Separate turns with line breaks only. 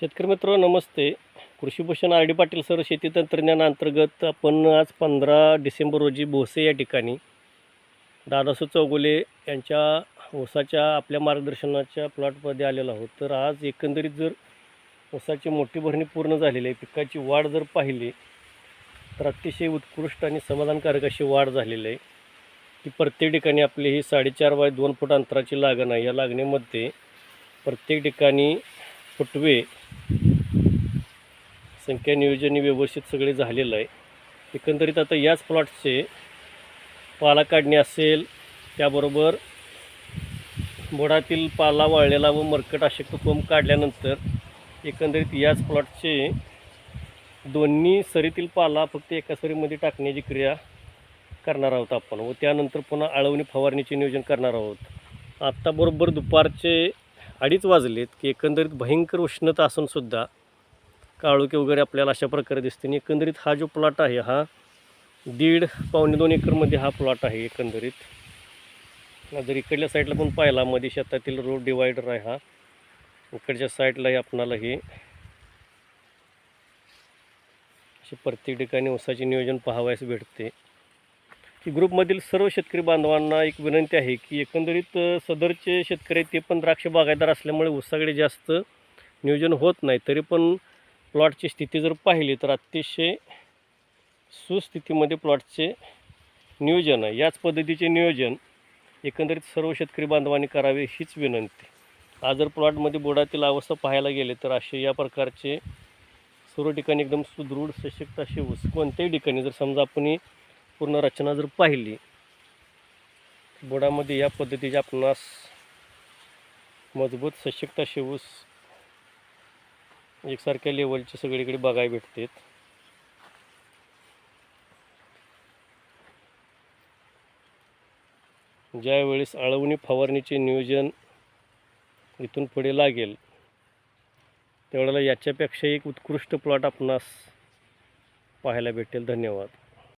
शेतकरी मित्र नमस्ते. कृषीभूषण आर डी पाटील सर शेती तंत्रज्ञान अंतर्गत आपण आज पंधरा डिसेंबर रोजी भोसे या ठिकाणी दादासू चौगुले यांच्या ऊसाच्या आपल्या मार्गदर्शनाच्या प्लॉटमध्ये आलेलो आहोत. तर आज एकंदरीत जर ऊसाची मोठी भरणी पूर्ण झालेली आहे पिकाची वाढ जर पाहिली तर अतिशय उत्कृष्ट आणि समाधानकारक अशी वाढ झालेली आहे. की प्रत्येक ठिकाणी आपली ही साडेचार बाय दोन फूट अंतराची लागण आहे. या लागणीमध्ये प्रत्येक ठिकाणी फुटवे संख्या नियोजन व्यवस्थित सगळे झालेलं आहे. एकंदरीत आता याच प्लॉटचे पाला काढणे असेल त्याबरोबर बोडातील पाला वाळलेला व मरकट अशक्त कोंब काढल्यानंतर एकंदरीत याच प्लॉटचे दोन्ही सरीतील पाला फक्त एका सरीमध्ये टाकण्याची क्रिया करणार आहोत आपण व त्यानंतर पुन्हा आळवणी फवारणीचे नियोजन करणार आहोत. आत्ता बरोबर दुपारचे अडीच वाजलेत की एकंदरीत भयंकर उष्णता असूनसुद्धा काळोखी वगैरे आपल्याला अशा प्रकारे दिसते. आणि एकंदरीत हा जो प्लॉट आहे हा दीड पावणे दोन एकरमध्ये हा प्लॉट आहे एकंदरीत. जर इकडल्या साईडला पण पाहिला मध्ये शेतातील रोड डिवायडर आहे हा. इकडच्या साईडलाही आपणाला हे असे प्रत्येक ठिकाणी ऊसाचे नियोजन पाहावयास भेटते. की ग्रुपमधील सर्व शेतकरी बांधवांना एक विनंती आहे की एकंदरीत सदरचे शेतकरी ते पण द्राक्ष बागायदार असल्यामुळे ऊसाकडे जास्त नियोजन होत नाही. तरी पण प्लॉटची स्थिती जर पाहिली तर अतिशय सुस्थितीमध्ये प्लॉटचे नियोजन आहे. याच पद्धतीचे नियोजन एकंदरीत सर्व शेतकरी बांधवांनी करावे हीच विनंती. आज जर प्लॉटमध्ये बोडातील अवस्था पाहायला गेले तर असे या प्रकारचे सर्व ठिकाणी एकदम सुदृढ सशक्त असे ऊस कोणत्याही ठिकाणी जर समजा आपण पूर्ण रचना जर पाहिली बोडामध्ये या पद्धतीचे आपणास मजबूत सशक्त असे ऊस एकसारख्या लेवलचे सगळीकडे बघायला भेटतात. ज्यावेळेस आळवणी फवारणीचे नियोजन इथून पुढे लागेल त्यावेळेला याच्यापेक्षा एक उत्कृष्ट प्लॉट आपणास पाहायला भेटेल. धन्यवाद.